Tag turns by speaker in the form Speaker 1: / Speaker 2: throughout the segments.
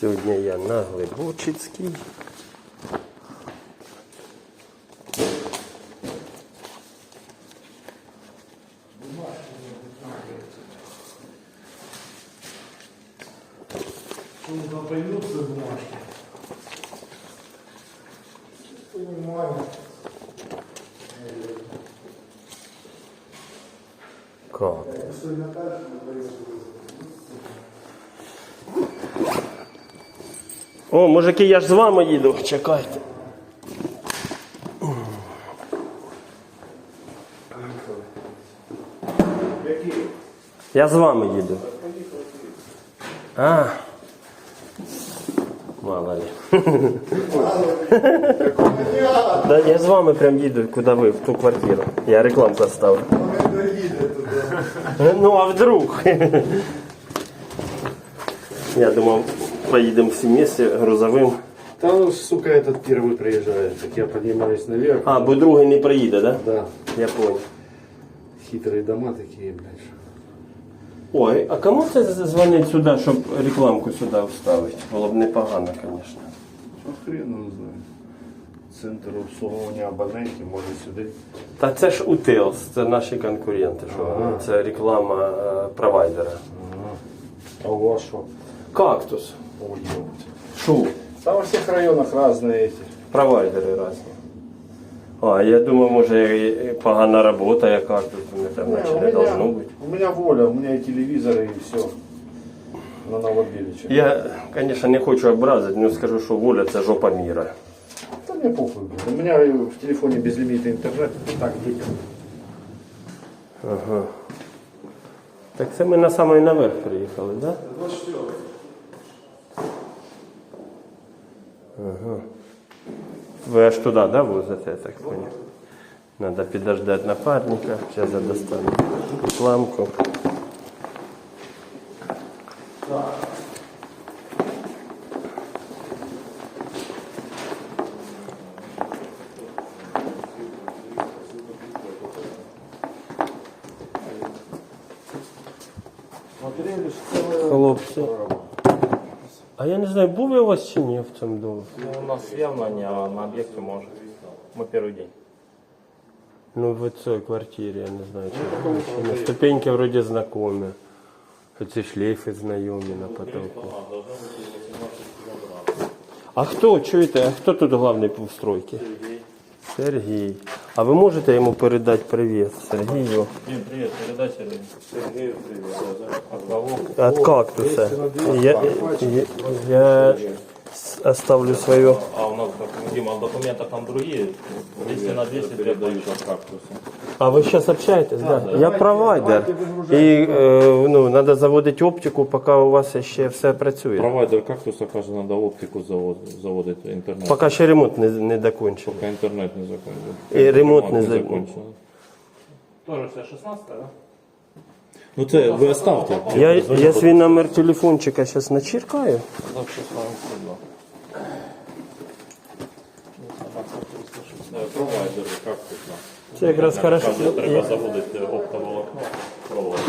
Speaker 1: Сьогодні я на Глибочицькій. мужики, я ж з вами їду. Чекайте. Я з вами їду. А. Мало ли. Да, я з вами прям їду, куди ви, в ту квартиру. Я рекламку ставлю. Ну, а вдруг? Я думав, поїдемо всі місці грузовим.
Speaker 2: Там, сука, этот первый приезжает, так я поднимаюсь наверх.
Speaker 1: А, бо другий не приїде, да?
Speaker 2: Да,
Speaker 1: Я понял.
Speaker 2: хитрые дома такие, блядь.
Speaker 1: Ой, а кому це дзвонять сюди, щоб рекламку сюди вставити? Було б непогано, звісно.
Speaker 2: Ну, хрен его знает. Центр обслуговування абонентів, може сюди.
Speaker 1: Та це ж УТЕЛС, це наші конкуренти, що вони, це реклама е, провайдера.
Speaker 2: А у вас що?
Speaker 1: Кактус.
Speaker 2: Ой, ёпть.
Speaker 1: Шо?
Speaker 2: Там во всех районах разные эти.
Speaker 1: Провайдери різні. А, я думаю, може і- і погана робота, як кактус, не там
Speaker 2: Не,
Speaker 1: наче
Speaker 2: у,
Speaker 1: не
Speaker 2: меня,
Speaker 1: должно бути.
Speaker 2: у меня воля, у меня и телевизоры, и все. На Новобиличе.
Speaker 1: Я, звісно, не хочу образити, але скажу, що воля це жопа міра.
Speaker 2: Да мне похуй, блядь. У меня в телефоне безлимитный интернет. Так, детям.
Speaker 1: Ага. Так це ми на самий наверх приїхали, так? Да? Ага. Вы аж туда, да, возите, я так понял? Надо подождать напарника. Сейчас я достану рекламку.
Speaker 2: Смотрели,
Speaker 1: А я не знаю, був я у вас чи ні в цьому домі?
Speaker 3: Ну, у нас явно не, а на объекте может. Мы первый день.
Speaker 1: Ну, в цій квартирі, я не знаю, чи, ви чи ні. Ступеньки вроді знайомі. Оці шлейфи знайомі на потолку. А хто, чуєте, а хто тут головний в стройці? Сергій. А ви можете йому передати привіт Сергію?
Speaker 3: Нет, привет, передай Сергею. Сергею привет. От кого?
Speaker 1: От кактуса. Я, я, я оставлю свою.
Speaker 3: А у нас, Дима, в документах там другие. 200 на 200 передают от кактуса.
Speaker 1: А ви зараз общаєтесь? Да, Я провайдер. І е, ну, треба заводити оптику, поки у вас ще все працює.
Speaker 4: Провайдер кактуса каже, треба оптику завод- заводити інтернет.
Speaker 1: Поки ще ремонт не, не докончений.
Speaker 4: Поки інтернет не закончив.
Speaker 1: І ремонт не за-
Speaker 4: закончений.
Speaker 3: Тоже все 16 да?
Speaker 4: Ну це ви оставте.
Speaker 1: Я, я свій номер телефончика зараз начеркаю.
Speaker 3: Так, 16
Speaker 4: Е,
Speaker 1: Це якраз хорошо.
Speaker 4: Треба заводити оптоволокно.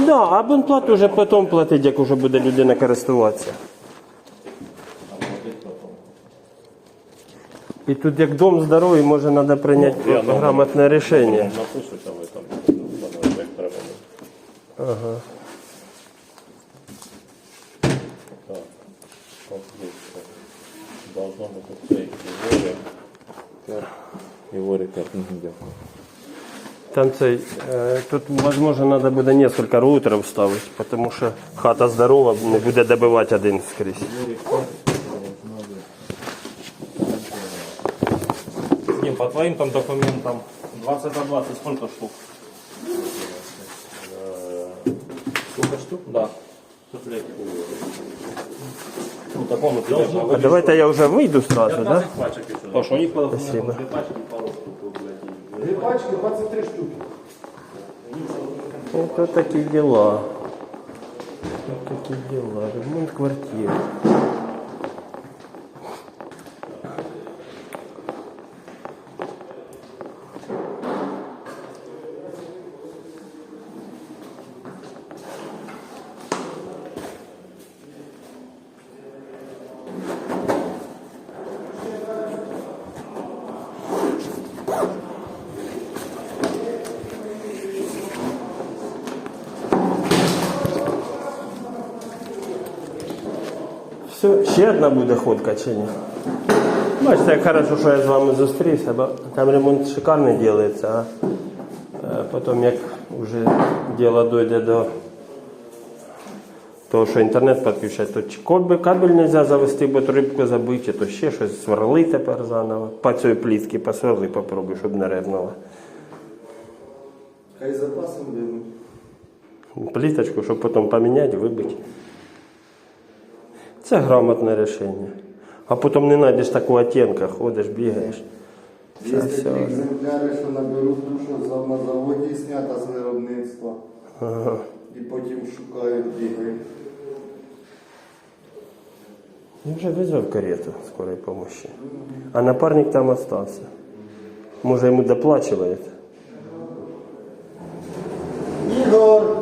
Speaker 1: Да, а абонплату вже потім платить, як вже буде людина користуватися. І тут як дом здоровий, може треба прийняти
Speaker 4: Ну,
Speaker 1: грамотне рішення.
Speaker 4: Напишуть, а ви там як треба.
Speaker 1: Ага.
Speaker 4: Так. Должно бути це Ігорі. Ігорі Карпінг, дякую.
Speaker 1: Там цей, е, тут, можливо, треба буде кілька роутерів вставити, тому що хата здорова, не буде добивати один скрізь.
Speaker 3: Дим, по твоим там документам 20 на 20 сколько штук? Сколько штук? Да.
Speaker 1: А давайте я вже вийду одразу, так? Да?
Speaker 3: Что у них
Speaker 1: Спасибо.
Speaker 3: две пачки по росту, блядь.
Speaker 5: Две пачки, 23 штуки.
Speaker 1: Это такие дела. Вот такие дела. Ремонт квартиры. Все, ще одна буде ходка чи ні? Бачите, як хорошо, що я з вами зустрівся, бо там ремонт шикарний робиться, а е, потім як вже діло дойде до того, що інтернет підключать, то чи кабель, кабель не можна завести, бо трубку забити, то ще щось сверли тепер заново. По цій плітки посверли, попробуй, щоб не ревнуло.
Speaker 5: Хай запасом беруть.
Speaker 1: Пліточку, щоб потім поміняти, вибити. Це грамотне рішення. А потім не знайдеш такого оттенка, ходиш, бігаєш.
Speaker 5: Є такі екземпляри, що наберуть за- на заводі знята з виробництва.
Speaker 1: Ага.
Speaker 5: І потім шукають, бігають.
Speaker 1: Він вже визвав карету скорої помощи. А напарник там остався. Може йому доплачують.
Speaker 5: Ігор!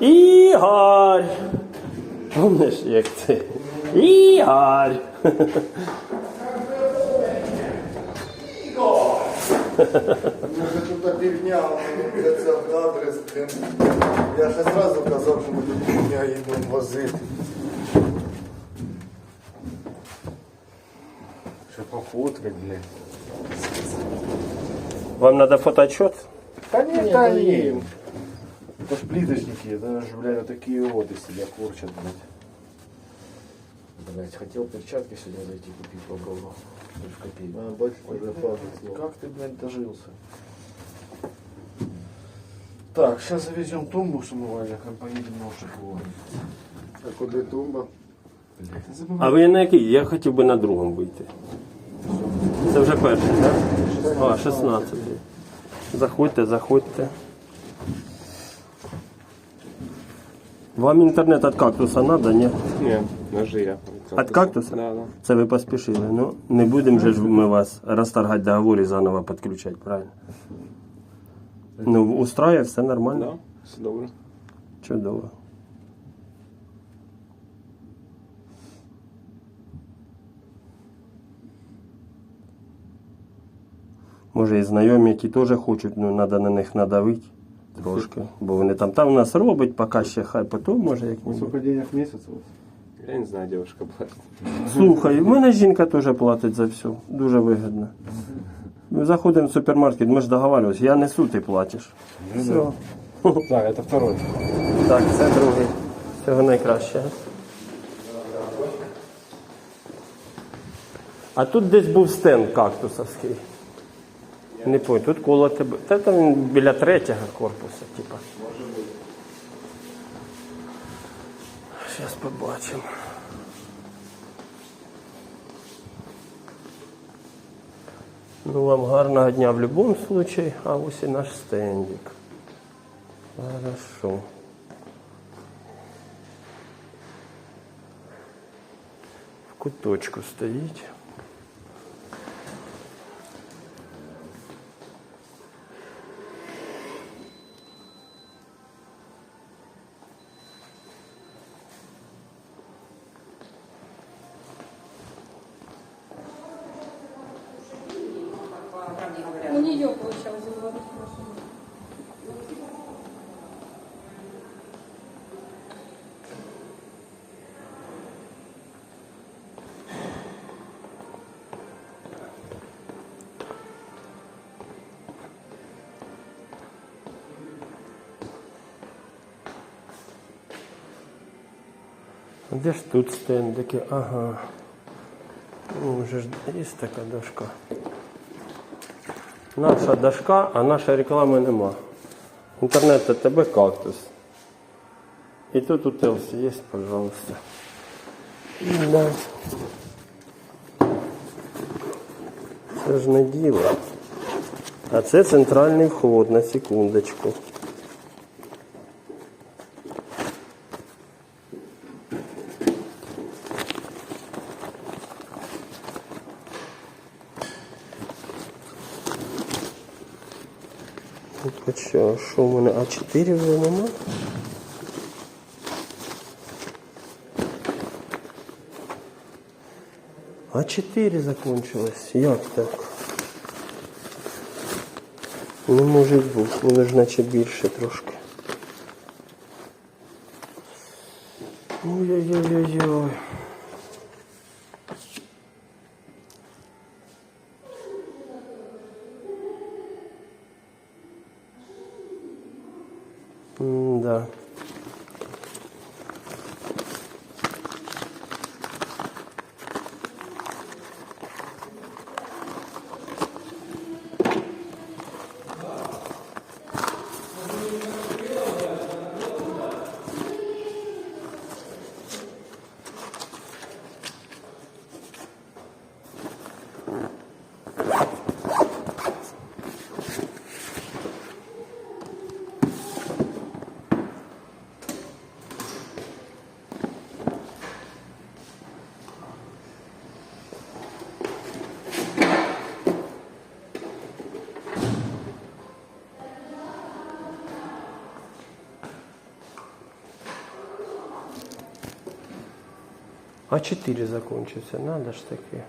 Speaker 1: Ігор! Помниш, як це? Ігор!
Speaker 5: Може тут півдня, це це адрес. блін. Я ще зразу казав, що ми тут півдня їдемо возити.
Speaker 2: Ще пофоткать, блін.
Speaker 1: Вам треба фотоотчет?
Speaker 2: Та ні, та ні. Это ж плиточники, это же, блядь, такие вот из себя корчат, блядь.
Speaker 6: Блять, хотел перчатки сегодня зайти купить, попробовал. Только копейку.
Speaker 5: А, бачиш, вже фаза
Speaker 2: Как ты, блядь, дожился? Так, сейчас завезем тумбу с умывальником, поедем на Ушакова.
Speaker 5: А куди тумба?
Speaker 2: Блядь, не забывай.
Speaker 1: А ви на який? Я хотів би на другому вийти. Це вже перший, так? А, 16. Заходьте, заходьте. Вам інтернет від кактуса треба, ні?
Speaker 7: Ні, ножи я.
Speaker 1: Від кактуса?
Speaker 7: Да, да.
Speaker 1: Це ви поспішили. Ну, не будемо же ж ми вас розторгати договор і заново підключати, правильно? Ну, устраює, все нормально.
Speaker 7: Да, все добре.
Speaker 1: Чудово. Може, і знайомі, які теж хочуть, ну треба на них надавити трошки. Бо вони там, там у нас робить, поки ще хай потім може як-небудь.
Speaker 2: Сколько денег в вас?
Speaker 7: Я не знаю, девушка платит.
Speaker 1: Слухай, в мене жінка теж платить за все. Дуже вигідно. Ми заходимо в супермаркет, ми ж договарювалися, я несу, ти платиш. Все.
Speaker 2: Так, это второй.
Speaker 1: Так, це другий. Всього найкраще. А тут десь був стенд кактусовський. Не пам'ятаю, тут коло тебе. Та там біля третього корпусу, типа. Зараз побачимо. Ну, вам гарного дня в будь-якому випадку, а ось і наш стендик. Хорошо. В куточку стоїть. Де ж тут стендики? Ага. Ну, вже ж є така дошка. Наша дошка, а нашої реклами нема. Інтернет тебе кактус. І тут у Телсі є, пожалуйста. Да. Це ж не діло. А це центральний вход на секундочку. Так, що, в мене А4 вже нема? А4 закончилось. Як так? Не може бути, воно ж наче більше трошки. Ой-ой-ой-ой. Да. А 4 закончится, надо ж таки.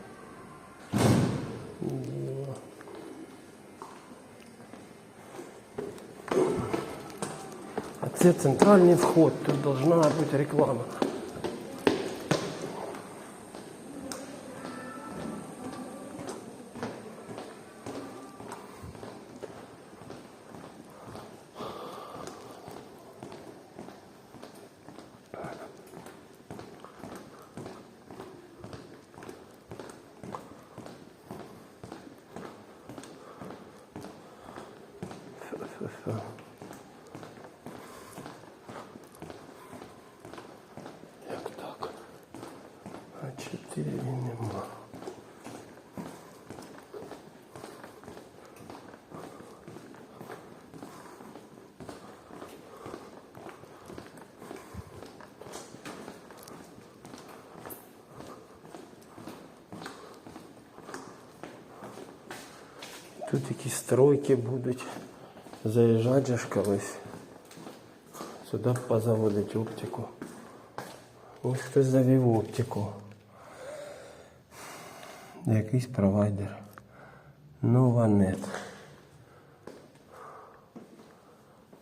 Speaker 1: А це центральний вход, тут должна бути реклама. Як так? А 4 нема. Тут якісь стройки будуть. Заїжджати же ж колись. Сюди позаводить оптику. Ось хтось завів оптику. Якийсь провайдер. Нованет.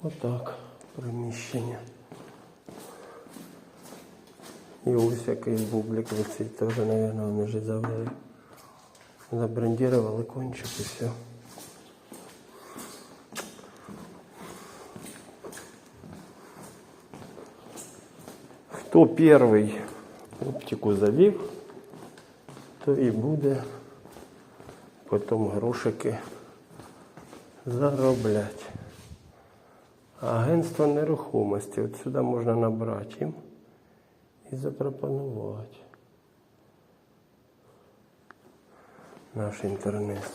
Speaker 1: Отак. Приміщення. І ось якийсь бублик висить. Теж, мабуть, вони вже завели. Забрендували кончик і все. Хто перший оптику завів, то і буде потім грошики заробляти. Агентство нерухомості. От сюди можна набрати їм і запропонувати наш інтернет.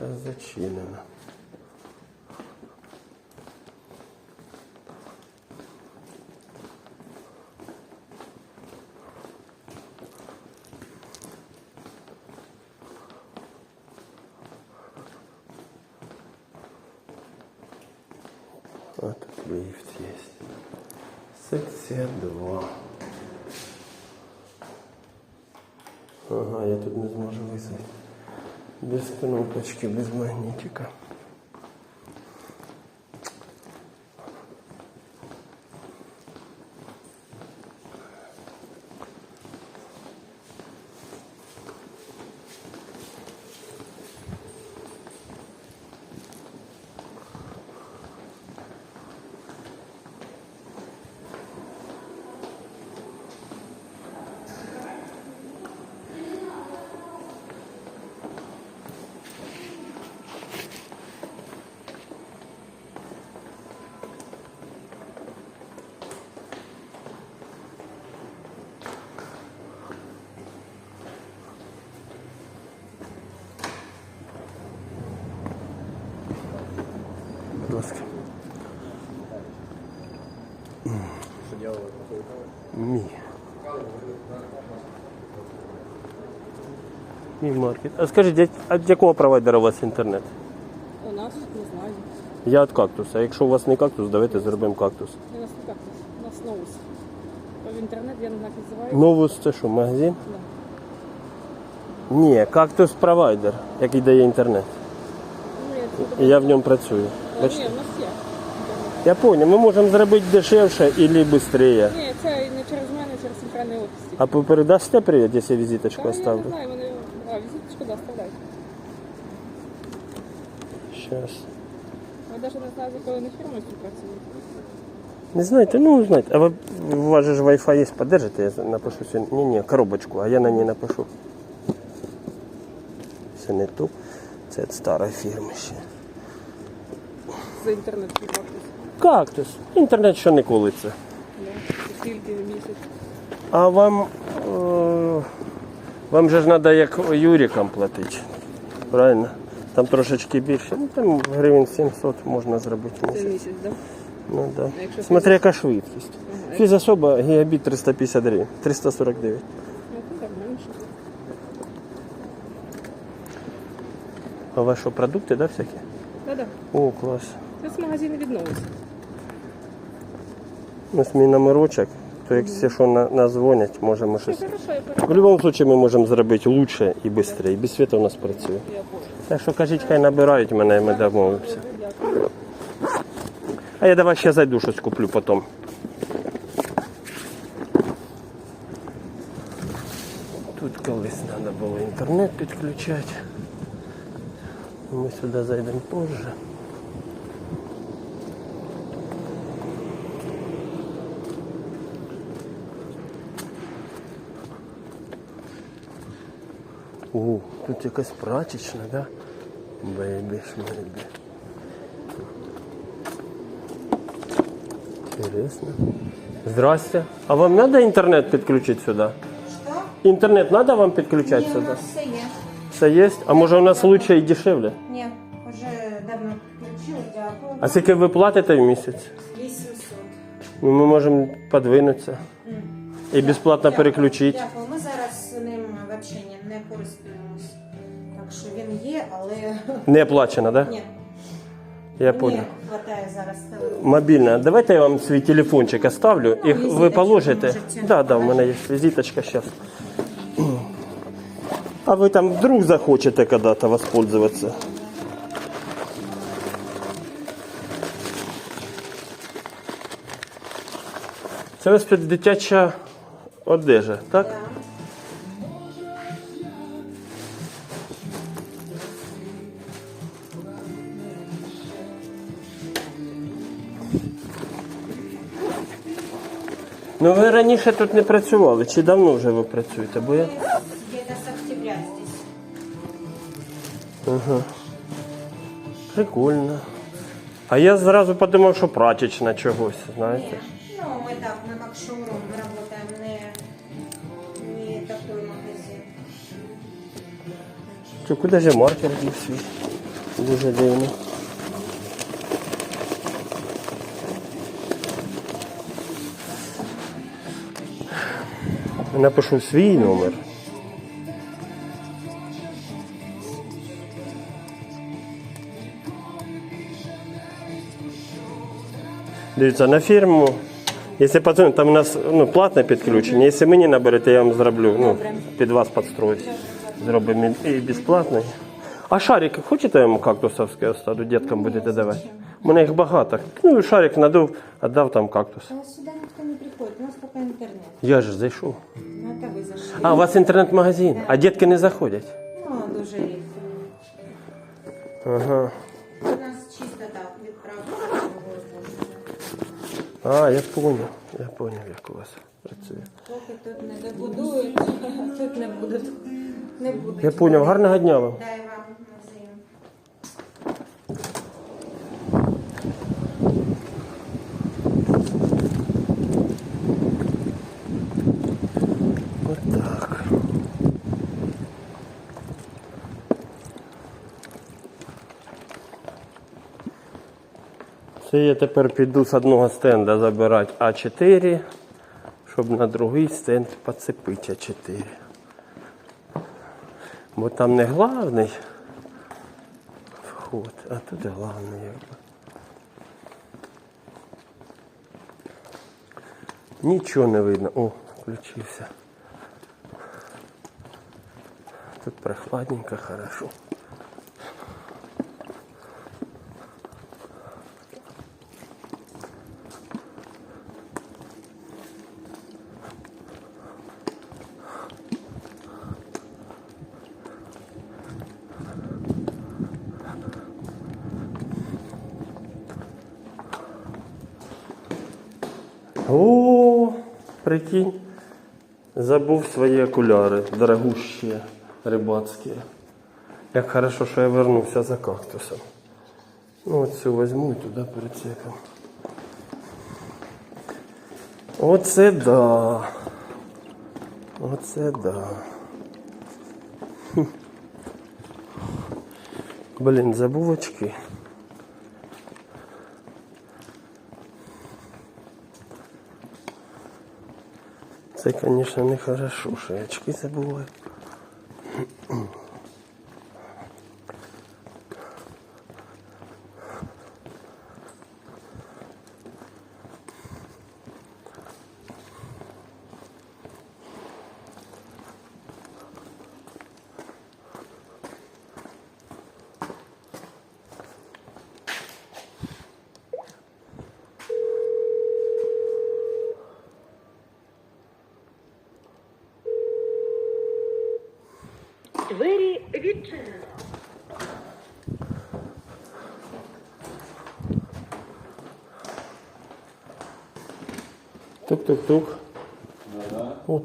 Speaker 1: Зараз зачинено. кнопочки без магнітика. Мій маркет. А скажіть, від якого провайдера у вас інтернет?
Speaker 8: У нас не знаю.
Speaker 1: Я від кактуса. Якщо у вас не кактус, давайте зробимо кактус.
Speaker 8: У нас не кактус, у нас ноус. В інтернет я не як.
Speaker 1: Новус це що, магазин?
Speaker 8: Да.
Speaker 1: Ні, кактус провайдер, який дає інтернет.
Speaker 8: Ну, я,
Speaker 1: І я в ньому працюю.
Speaker 8: Ні, у нас є.
Speaker 1: Я понял, ми можемо зробити дешевше або швидше.
Speaker 8: Ні, це не через мене, через центральний офіс.
Speaker 1: А ви передасте привіт, якщо я візиточку
Speaker 8: Та, я не
Speaker 1: оставлю?
Speaker 8: знаю, да, оставляють. Навіть не знаю, якою вони фірмою співпрацюють.
Speaker 1: Не знаєте, ну знаєте, а ви, у вас же ж Wi-Fi є, подержите, я напишу сьогодні. Ні, ні, коробочку, а я на ній напишу. Це не ту, це від старої фірми ще.
Speaker 8: За інтернет співпрацюють.
Speaker 1: Кактус. Інтернет що не колиться.
Speaker 8: Скільки в місяць?
Speaker 1: А вам, е, вам же ж треба як Юрікам платити. Правильно? Там трошечки більше. Ну там гривень 700 можна зробити в
Speaker 8: Це
Speaker 1: місяць.
Speaker 8: місяць, так?
Speaker 1: Ну, да.
Speaker 8: А якщо
Speaker 1: Смотри, яка швидкість. Фізособа гігабіт 350 гривень, 349.
Speaker 8: Ну, так менше.
Speaker 1: А у вас що, продукти, да, всякі?
Speaker 8: Да-да.
Speaker 1: О, клас.
Speaker 8: Це з магазину відновився.
Speaker 1: Ось мій номерочок, то якщо що на, назвонять, можемо
Speaker 8: Все
Speaker 1: щось. В будь-якому випадку ми можемо зробити лучше і швидше. І без світу у нас працює. Так що кажіть, хай набирають мене, ми домовимося. А я давай ще зайду щось куплю потім. Тут колись треба було інтернет підключати. Ми сюди зайдемо позже. О, тут якась прачечна, да? Бейбі, шмейбі. Интересно. Здрасте. А вам надо интернет подключить сюда?
Speaker 9: Что?
Speaker 1: Интернет надо вам подключать
Speaker 9: Ні, у
Speaker 1: сюда?
Speaker 9: нас все є.
Speaker 1: Все есть? А може у нас лучше і дешевле?
Speaker 9: Ні, вже давно підключили, дякую.
Speaker 1: А скільки ви платите в місяць?
Speaker 9: 800.
Speaker 1: Ну, ми можемо подвинутися. І безплатно переключити.
Speaker 9: Дякую. Є, але
Speaker 1: Не оплачено, да?
Speaker 9: ні,
Speaker 1: Я
Speaker 9: мені
Speaker 1: понял.
Speaker 9: вистачає зараз телефону.
Speaker 1: Мобільна. Давайте я вам свій телефончик оставлю. І ви
Speaker 9: візиточку
Speaker 1: положите.
Speaker 9: можете.
Speaker 1: Да, да, у мене є візиточка зараз. А ви там вдруг захочете когда-то воспользоваться. Це ось тут дитяча одежа, так?
Speaker 9: Да.
Speaker 1: Ну ви раніше тут не працювали, чи давно вже ви працюєте? Бо я...
Speaker 9: Где-то с октября здесь.
Speaker 1: Прикольно. А я зразу подумав, що прачечна чогось, знаєте.
Speaker 9: Ну, мы так, мы как шоурум, мы работаем не, не такой магазин.
Speaker 1: Чи куди ж я маркер дів свій? Дуже дивно. Напишу свій номер. Дивіться, на фірму. Якщо подзвонити, там у нас ну, платне підключення. Якщо мені наберете, я вам зроблю. Ну, під вас підстроюсь. Зробимо і безплатний. А шарик, хочете я йому кактусовський оставлю, діткам будете давати? У мене їх багато. Ну, і шарик надув, віддав там кактус.
Speaker 9: А сюда никто не приходит, у нас только интернет.
Speaker 1: Я ж зайшов.
Speaker 9: Это вы зашли.
Speaker 1: А, у вас інтернет-магазин, а дітки не заходять.
Speaker 9: Ну, дуже рідко.
Speaker 1: Ага.
Speaker 9: У нас чисто так відправили.
Speaker 1: А, я понял. Я понял, як у вас працює.
Speaker 9: Поки тут не добудують, тут не будуть. Не будуть.
Speaker 1: Я понял. Гарного дня вам.
Speaker 9: Дай вам
Speaker 1: Це я тепер піду з одного стенда забирати А4, щоб на другий стенд поцепити А4. Бо там не главний вход, а тут главний. якби. Нічого не видно. О, включився. Тут прохладненько, хорошо. О, прикинь. Забув свої окуляри, дорогущі, рибацькі. Як хорошо, що я вернувся за кактусом. Ну, цю візьму і туди прицепимо. Оце да. Оце да. Блін, забув очки. Це, звісно, не хорошо, що очки забуваю.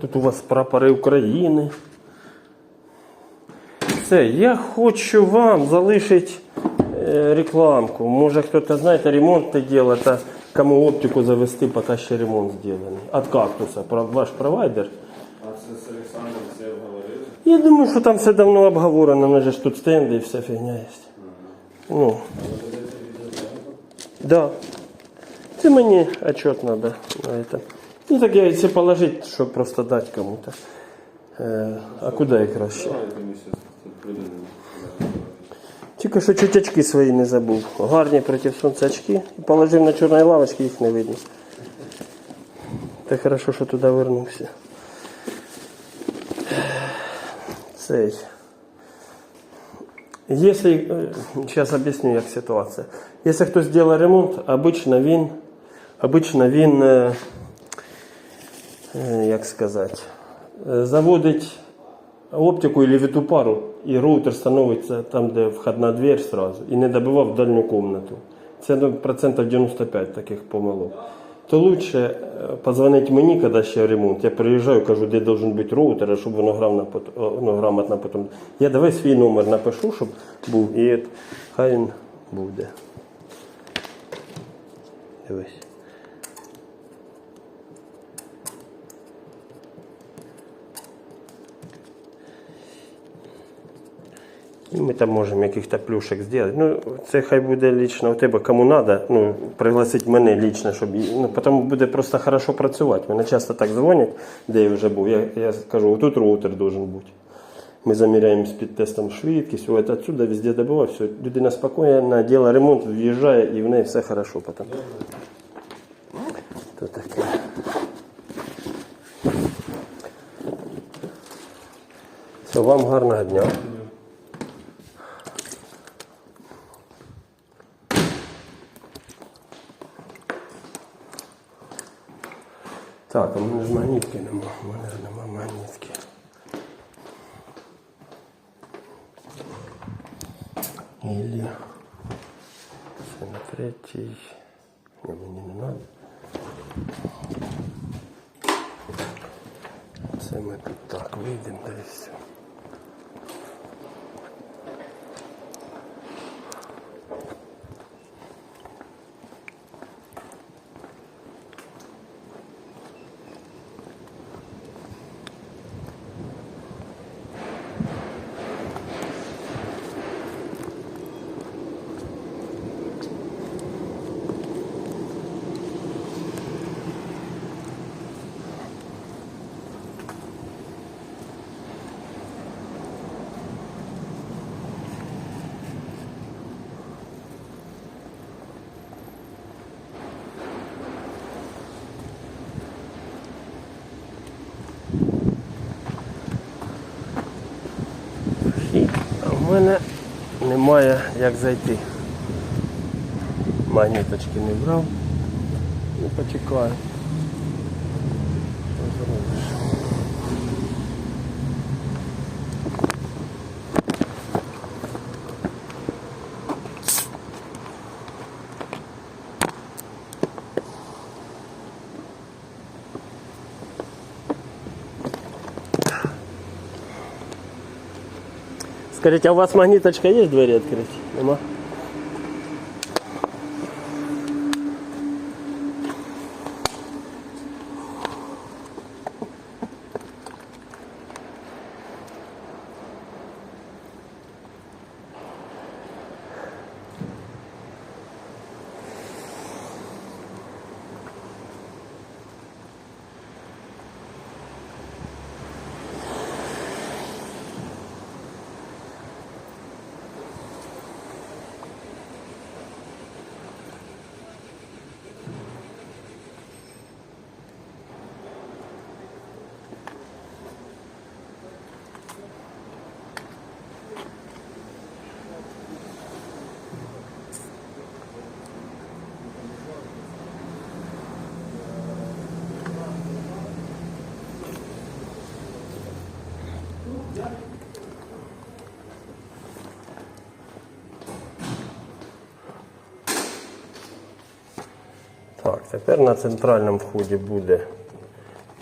Speaker 1: Тут у вас прапори України. Все, я хочу вам залишити е, рекламку. Може хтось, знаєте, ремонт не робить, а кому оптику завести, поки ще ремонт зроблений. От кактуса, про- ваш провайдер.
Speaker 4: А це з Олександром все обговорили?
Speaker 1: Я думаю, що там все давно обговорено, же ж тут стенди і вся фігня є. Ну. Да. Це мені отчет треба на это. Ну так я це положить, щоб просто дати кому-то. Е, а куди їх краще? Тільки що чуть очки свої не забув. Гарні проти сонця очки. Положив на чорній лавочці, їх не видно. Так хорошо, що туди вернувся. Цей. Если, сейчас объясню, як ситуація. Якщо хтось зробить ремонт, обично він, обично він, е, як сказати, е, заводить оптику или віту пару, і роутер становиться там, де входна дверь сразу, і не добивав дальню комнату. Це ну, процентів 95 таких помилок. То лучше е, позвонить мені, коли ще ремонт. Я приїжджаю, кажу, де должен бути роутер, щоб воно грав на пот- о, ну, грамотно потім. Я давай свій номер напишу, щоб був, і хай він буде. Дивись. І ми там можемо яких-то плюшек зробити. Ну, це хай буде лично у тебе, кому треба, ну, пригласити мене лично, щоб ну, потім буде просто хорошо працювати. Мене часто так дзвонять, де я вже був. Я, я кажу, тут роутер должен бути. Ми заміряємо з підтестом швидкість, от отсюда везде добивав, все, людина спокійно, діла ремонт, в'їжджає і в неї все хорошо потім. Все, вам гарного дня. Так, а в мене ж магнітки нема. У мене ж нема магнітки. Ілі. Це на третій. Мене немає як зайти. Магніточки не брав. не почекаю. Що зробиш? Скажіть, а у вас магниточка есть в двери открыть? Нема? Так, тепер на центральному вході буде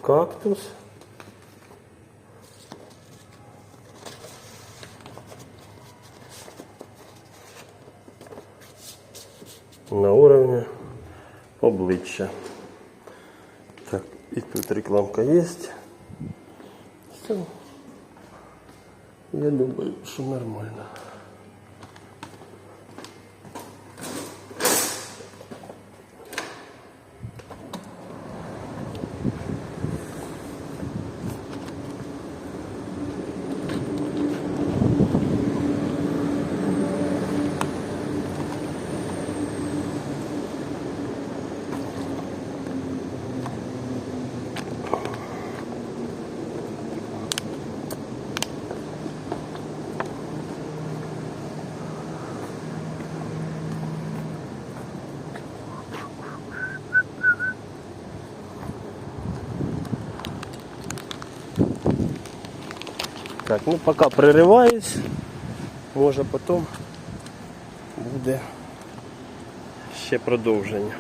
Speaker 1: кактус. На уровне обличчя. Так, і тут рекламка є. Все. Я думаю, що нормально. Так, ну поки пририваюсь, може потом буде ще продовження.